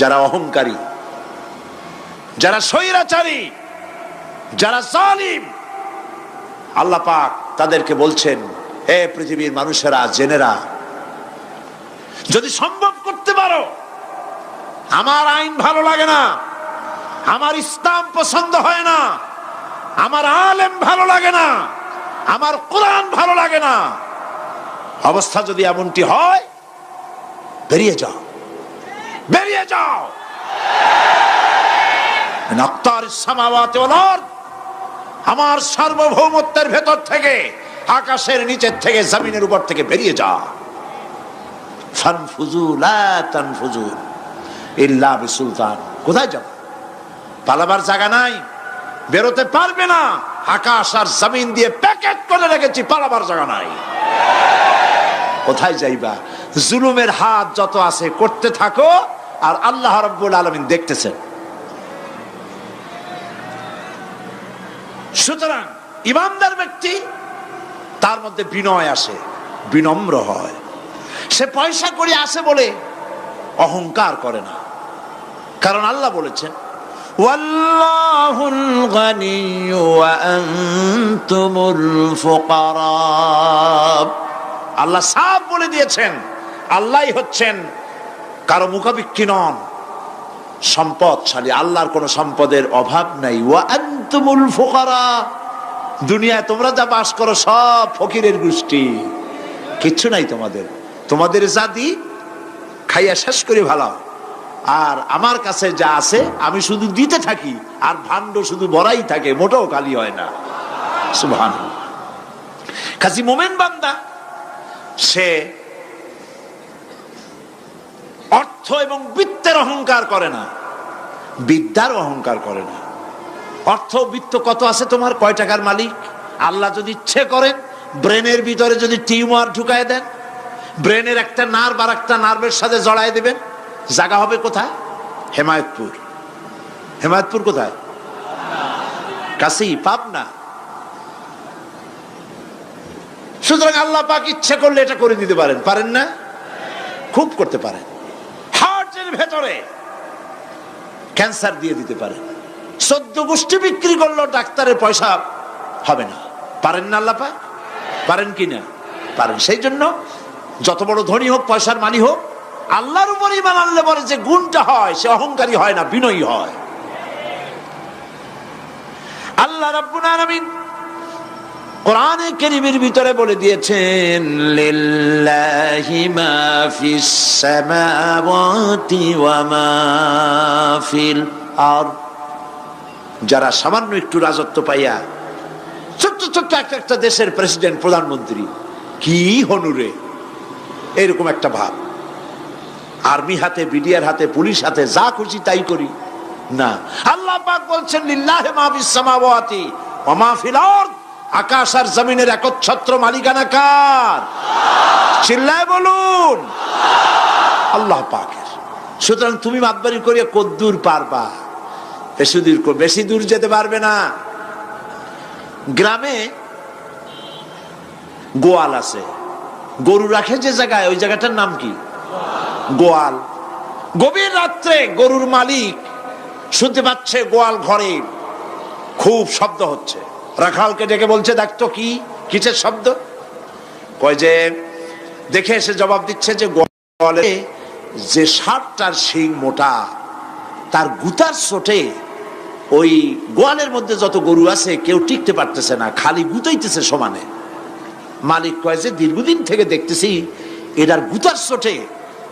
যারা অহংকারী, যারা স্বৈরাচারী, যারা জালিম, আল্লাহ পাক তাদেরকে বলছেন, হে পৃথিবীর মানুষেরা জেনেরা যদি সম্ভব করতে পারো, আমার আইন ভালো লাগে না, আমার ইসলাম পছন্দ হয় না, আমার আলেম ভালো লাগে না, আমার কোরআন ভালো লাগে না, অবস্থা যদি এমনটি হয়, বেরিয়ে যাও। বেরিয়ে যাও। আমার সার্বভৌমত্বের ভেতর থেকে, আকাশের নিচের থেকে, জমিনের উপর থেকে বেরিয়ে যা। ফানফুজু, লা তানফুজু ইল্লা বিসুলতান। কোথায় যাব? পালাবার জায়গা নাই, বেরোতে পারবে না। আকাশ আর জমিন দিয়ে প্যাকেট রেখেছি, পালাবার জায়গা নাই। কোথায় যাইবা? জুলুমের হাত যত আছে, করতে থাকো। আর আল্লাহ রব্বুল আলমিন দেখতেছেন। সুতরাং ইমানদার ব্যক্তি, তার মধ্যে বিনয় আসে, বিনম্র হয়। সে পয়সা করে আসে বলে অহংকার করে না। কারণ আল্লাহ বলেছেন আল্লাহ সাফ বলে দিয়েছেন আল্লাহ হচ্ছেন কারও মুখাবিক্ষি নন। সম্পদশালী, আল্লাহর কোন সম্পদের অভাব নাই। ওয়া আনতুমুল ফুকারা। দুনিয়ায় তোমরা যা বাস করো সব ফকিরের গোষ্ঠী। কিচ্ছু নাই তোমাদের। তোমাদের জাতি খাইয়া শেষ করে ভালো। আর আমার কাছে যা আছে, আমি শুধু দিতে থাকি। আর ভাণ্ড শুধু বড়াই থাকে, মোটেও খালি হয় না। সুবহান কাজী মোমেন বান্দা, সে অর্থ এবং বৃত্তের অহংকার করে না। বিদ্যার অহংকার করে না। অর্থ বৃত্ত কত আছে তোমার? কয় টাকার মালিক? আল্লাহ যদি ইচ্ছে করেন, ব্রেনের ভিতরে যদি টিউমার ঢুকায় দেন, ব্রেনের একটা নার্ভ আর একটা নার্ভের সাথে জড়ায় দেবেন, জায়গা হবে কোথায়? হেমায়তপুর। হেমায়তপুর কোথায়? কাছেই পাবনা। সুতরাং আল্লাহ পাক ইচ্ছে করলে এটা করে দিতে পারেন। পারেন না? খুব করতে পারেন। হার্টের ভেতরে ক্যান্সার দিয়ে দিতে পারেন সদ্য গোষ্ঠী বিক্রি করল, ডাক্তারের পয়সা হবে না। পারেন না আল্লাহ পাক? পারেন কি না? পারেন। সেই জন্য যত বড় ধনী হোক, পয়সার মানি হোক, আল্লাহর উপর ইমান আনলে পরে যে গুণটা হয়, সে অহংকারী হয় না, বিনয়ী হয়। আল্লাহ রাব্বুল আলামিন কোরআনে কেরিমের ভিতরে বলে দিয়েছেন, লিল্লাহি মা ফিস সামাওয়াতি ওয়া যারা সামান্য একটু রাজত্ব পাইয়া ছোট্ট ছোট্ট একটা একটা দেশের প্রেসিডেন্ট, প্রধানমন্ত্রী, কি হনুরে এরকম একটা ভাব। আর্মি হাতে, বিডিআর হাতে, পুলিশ হাতে, যা খুশি তাই করি। না। আল্লাহ বলছেন, লিল্লাহে মা ফিস সামাওয়াতি ওয়া মা ফিল আকাশ আর জমিনের একচ্ছত্র মালিকানা কার চিল্লায় বলুন। আল্লাহ পাকের। সুতরাং তুমি মাতবারি করিয়া কদ্দূর পারবা? বেশি দূর বেশি দূর যেতে পারবে না। গ্রামে গোয়াল আছে। গরু রাখে যে জায়গায়, ওই জায়গাটার নাম কি? গোয়াল। গভীর রাত্রে গরুর মালিক শুনতে পাচ্ছে গোয়াল ঘরে খুব শব্দ হচ্ছে। রাখালকে ডেকে বলছে দেখতো কি, কিসের শব্দ? কয় যে, দেখে এসে জবাব দিচ্ছে যে, গোয়ালে যে ষাটটার শিং মোটা, তার গুতার চোটে ওই গোয়ালের মধ্যে যত গরু আছে, কেউ টিকতে পারতেছে না, খালি গুতাইতেছে সমানে। মালিক কয় যে, দীর্ঘদিন থেকে দেখতেছি, এটার গুতার চোটে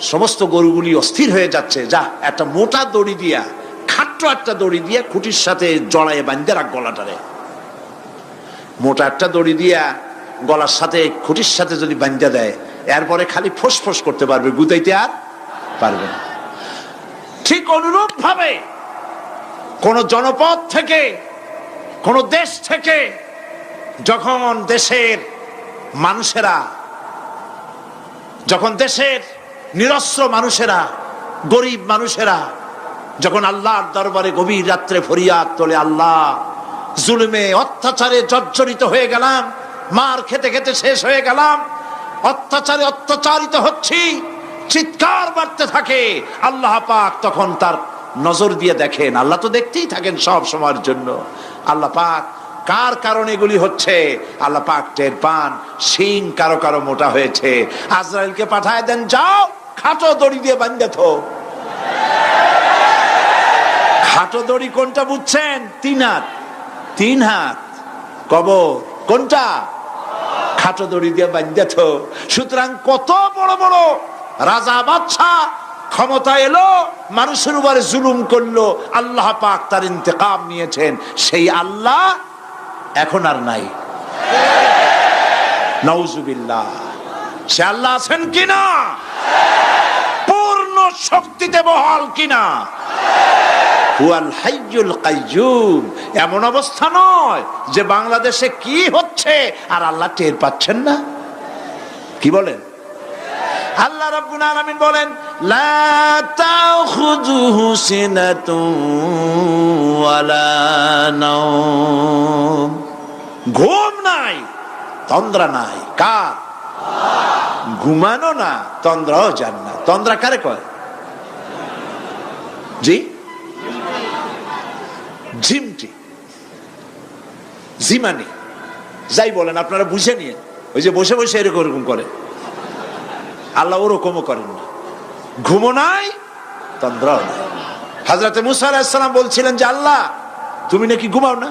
সমস্ত গরুগুলি অস্থির হয়ে যাচ্ছে। যা, একটা মোটা দড়ি দিয়া, খাট্ট একটা দড়ি দিয়া খুঁটির সাথে জড়াইয়ে বান্ধে রাখ গলাটারে। মোটা একটা দড়ি দিয়া গলার সাথে, খুঁটির সাথে যদি বান্ধা দেয়, এরপরে খালি ফোঁস করতে পারবে, গুতাইতে আর পারবে না। ঠিক অনুরূপ ভাবে কোন জনপদ থেকে, কোন দেশ থেকে যখন দেশের মানুষেরা, যখন দেশের নিরস্ত্র মানুষেরা, গরিব মানুষেরা, যখন আল্লাহর দরবারে গভীর রাত্রে ফরিয়াদ তোলে, আল্লাহ জুলুমে অত্যাচারে জর্জরিত হয়ে গেলাম, মার খেতে খেতে শেষ হয়ে গেলাম, অত্যাচারে অত্যাচারিত হচ্ছি, চিৎকার বাড়তে থাকে। আল্লাহ পাক তখন তার নজর দিয়ে দেখেন। আল্লাহ তো দেখতেই থাকেন সব সময়ের জন্য। আল্লাহ পাক কার কারণে এগুলি হচ্ছে? আল্লাহ পাক টের পান সিং কারও কারও মোটা হয়েছে। আজরাইলকে পাঠায় দেন, যাও, খাটো দড়ি দিয়ে বান্ধে থো। খাটো দড়ি কোনটা বুঝছেন? তিন হাত তিন হাত। কবর। কোনটা? খাটো দড়ি দিয়ে বান্ধেছ সুতরাং কত বড় বড় রাজা বাদশাহ ক্ষমতা এলো, মানুষের উপরে জুলুম করল, আল্লাহ পাক তার ইন্তেকাম নিয়েছেন। সেই আল্লাহ এখন আর নাই। নওজুবিল্লাহ সে আল্লাহ আছেন কিনা? পূর্ণ শক্তিতে বহাল কিনা? হুয়াল হাইয়ুল কাইয়ুম। এমন অবস্থা নয় যে বাংলাদেশে কি হচ্ছে আর আল্লাহ টের পাচ্ছেন না। কি বলেন? আল্লাহ রাব্বুল আলামিন বলেন, লা তাখুযুহু সিনাতুন ওয়ালা নাওম। ঘুম নাই, তন্দ্রা নাই। কার? ঘুমানো না, তন্দ্রাও যান না তন্দ্রা কারে কয়? জি? ঝিমটি জিমানি যাই বলেন, আপনারা বুঝে নিয়ে, ওই যে বসে বসে এরকম এরকম করে। আল্লাহ ওরকমও করেন না। ঘুমো নাই, তন্দ্রাও নাই। হাজরাতে মুসা আলাহিসাল্লাম বলছিলেন যে, আল্লাহ, তুমি নাকি ঘুমাও না?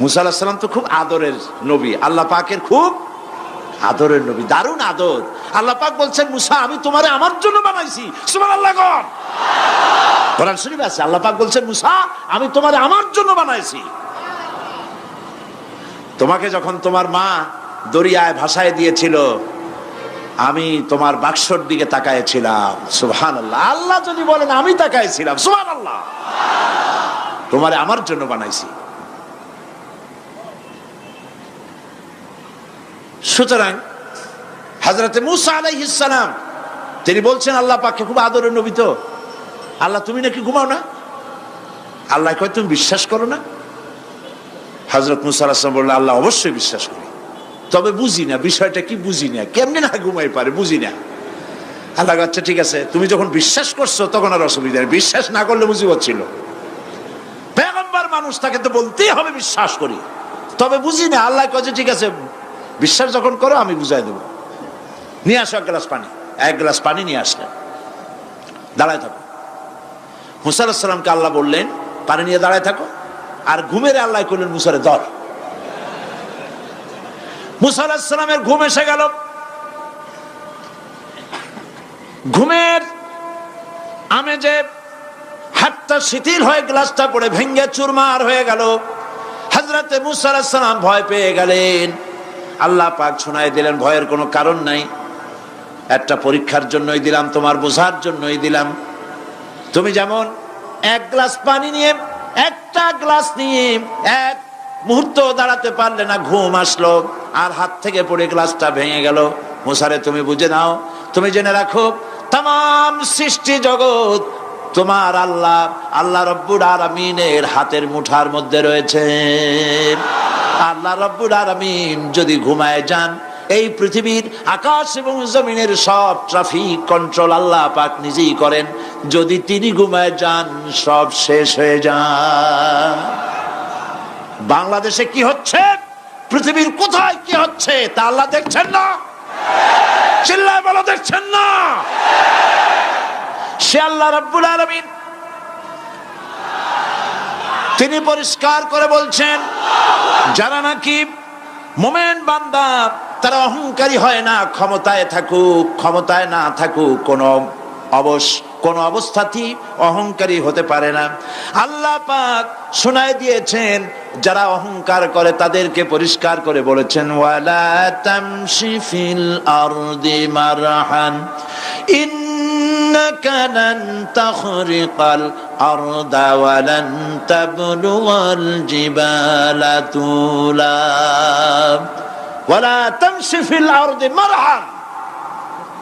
মুসা আলাহিসাল্লাম তো খুব আদরের নবী, আল্লাহ পাকের খুব আদরের নবী, দারুণ আদর। আল্লাহ পাক বলছেন, মুসা, আমি তোমারে আমার জন্য বানাইছি। সুমান আল্লাহ কোরআন শরীফ আছে, আল্লাহ পাক বলছেন, মুসা, আমি তোমারে আমার জন্য বানাইছি। তোমাকে যখন তোমার মা দরিয়ায় ভাসায় দিয়েছিল, আমি তোমার বাক্সর দিকে তাকাইছিলাম সুবহান আল্লাহ যদি বলেন, আমি তাকাইছিলাম। সুবহান আল্লাহ তোমারে আমার জন্য বানাইছি। সুতরাং হাজরতে মুসা আলাইহিসালাম তিনি বলছেন, আল্লাহ পাককে খুব আদরের নবী তো। আল্লাহ, তুমি নাকি ঘুমাও না? আল্লাহ কয়, তুমি বিশ্বাস করো না? হজরত মুসা আলাহিসাম বলল আল্লাহ অবশ্যই বিশ্বাস করি। তবে বুঝি না, বিষয়টা কি বুঝি না? কেমনে না ঘুমাই পারে, বুঝি না। আল্লাহ আচ্ছা ঠিক আছে, তুমি যখন বিশ্বাস করছ, তখন আর অসুবিধা নেই। বিশ্বাস না করলে বুঝি ছিল। পেগম্বার মানুষ, তাকে তো বলতেই হবে বিশ্বাস করি। তবে বুঝি না, আল্লাহ কাছে ঠিক আছে, বিশ্বাস যখন করো, আমি বুঝাই দেবো। নিয়ে আসো এক গ্লাস পানি। এক গ্লাস পানি নিয়ে আসলেন। দাঁড়ায় থাকো। মুসা আলাহিসাল্লামকে আল্লাহ বললেন, পানি নিয়ে দাঁড়ায় থাকো। আর ঘুমের আল্লাহ করলেন মুসারে দর মুসা আলাহিসাল্লামের ঘুম এসে গেল। ঘুমের আমেজে হাতটা শিথিল হয়ে গ্লাসটা পড়ে ভেঙ্গে চুরমার হয়ে গেল। হাজরাতে মুসা আলাহিসাল্লাম ভয় পেয়ে গেলেন। আল্লাহ পাক শোনায় দিলেন, ভয়ের কোনো কারণ নাই। একটা পরীক্ষার জন্যই দিলাম, তোমার বোঝার জন্যই দিলাম। তুমি যেমন এক গ্লাস পানি নিয়ে, একটা গ্লাস নিয়ে এক মুহূর্ত দাঁড়াতে পারলে না ঘুম আসলো, আর হাত থেকে পড়ে গ্লাসটা ভেঙে গেল। মুসারে, তুমি বুঝে নাও, তুমি জেনে রাখো তাম সৃষ্টি জগৎ তোমার আল্লাহ আল্লাহ রব্বুর আরামিনের হাতের মুঠার মধ্যে রয়েছে। আল্লাহ রব্বুর আরামিন যদি ঘুমায় যান এই পৃথিবীর আকাশ এবং জমিনের সব ট্রাফিক কন্ট্রোল আল্লাহ পাক নিজেই করেন। যদি তিনি ঘুমায় যান, সব শেষ হয়ে যান বাংলাদেশে কি হচ্ছে? পৃথিবীর কোথায় কি হচ্ছে তা আল্লাহ দেখছেন না? চিল্লায় বলো, দেখছেন না? সে আল্লাহ রব্বুল আলমিন। তিনি পরিষ্কার করে বলছেন, যারা নাকি মোমেন বান্দা তারা অহংকারী হয় না ক্ষমতায় থাকুক ক্ষমতায় না থাকুক কোন অবশ কোন অবস্থাতেই অহংকারী হতে পারে না আল্লাহ পাক শোনায় দিয়েছেন যারা অহংকার করে তাদেরকে পরিষ্কার করে বলেছেন ওয়ালা তামশি ফিল আরদি মারহান إنك لن تخرق الأرض ولن تبلغ الجبال طولا ওয়ালা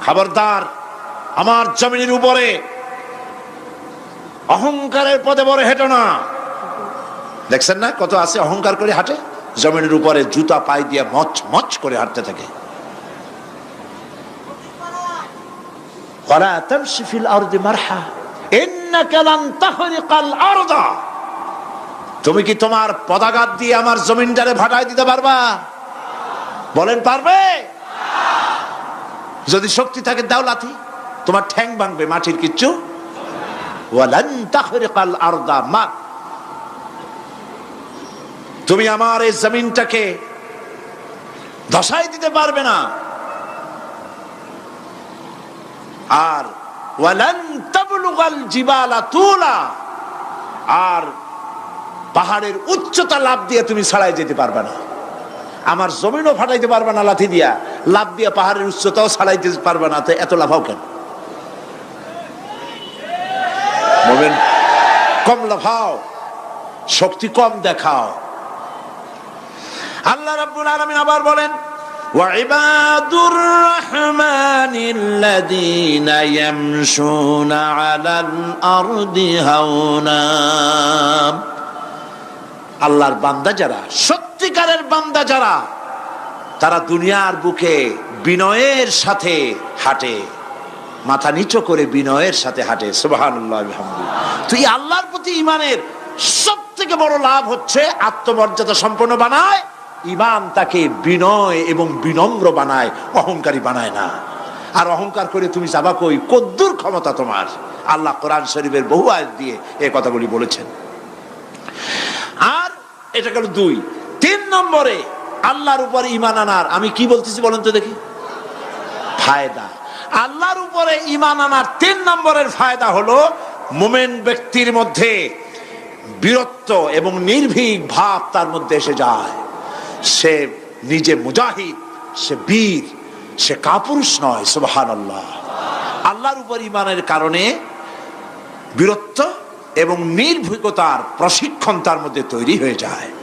খবরদার, আমার জমিনের উপরে অহংকারের পদে বড় হেঁটো না। দেখছেন না কত আছে অহংকার করে হাঁটে? জমিনের উপরে জুতা পাই দিয়ে মচ মচ করে হাঁটতে থাকে। তুমি কি তোমার পদাঘাত দিয়ে আমার জমিনটারে ভাটাই দিতে পারবা? বলেন, পারবে? যদি শক্তি থাকে, দাও লাথি। তোমার ঠ্যাং ভাঙবে, মাটির কিচ্ছু। তুমি আমার এই জমিনটাকে ধসাই দিতে পারবে না। আর আর পাহাড়ের উচ্চতা লাভ দিয়ে তুমি ছাড়াই যেতে পারবে না। আমার জমিনও ফাটাইতে পারবে না লাথি দিয়া লাভ দিয়ে পাহাড়ের উচ্চতাও ছাড়াইতে পারবে না তো এত লাফাও কেন বলবেন কম লাফাও শক্তি কম দেখাও আল্লাহ রাব্বুল আলামিন আবার বলেন وعباد الرحمن الذين يمشون على الأرض هونا আল্লাহর বান্দা যারা সত্যিকারের বান্দা যারা, তারা দুনিয়ার বুকে বিনয়ের সাথে হাঁটে। মাথা নিচু করে বিনয়ের সাথে হাঁটে। তুই আল্লাহর প্রতি ইমানের সব থেকে বড় লাভ হচ্ছে আত্মমর্যাদা সম্পন্ন বানায়। ইমান তাকে বিনয় এবং বিনম্র বানায়, অহংকারী বানায় না। আর অহংকার করে তুমি যাবা কই? কদ্দুর ক্ষমতা তোমার। আল্লাহ কোরআন শরীফের বহু আয়াত দিয়ে এই কথাগুলি বলেছেন। আর এটা গেল দুই। তিন নম্বরে আল্লাহর উপর ইমান আনার, আমি কি বলতেছি বলেন তো দেখি? ফায়দা। আল্লাহর উপরে ইমান আনার তিন নম্বরের ফায়দা হলো মোমেন ব্যক্তির মধ্যে বীরত্ব এবং নির্ভীক ভাব তার মধ্যে এসে যায়। সে নিজে মুজাহিদ, সে বীর, সে কাপুরুষ নয় সুবাহান আল্লাহ আল্লাহর উপর ইমানের কারণে বীরত্ব এবং নির্ভীকতার প্রশিক্ষণ তার মধ্যে তৈরি হয়ে যায়।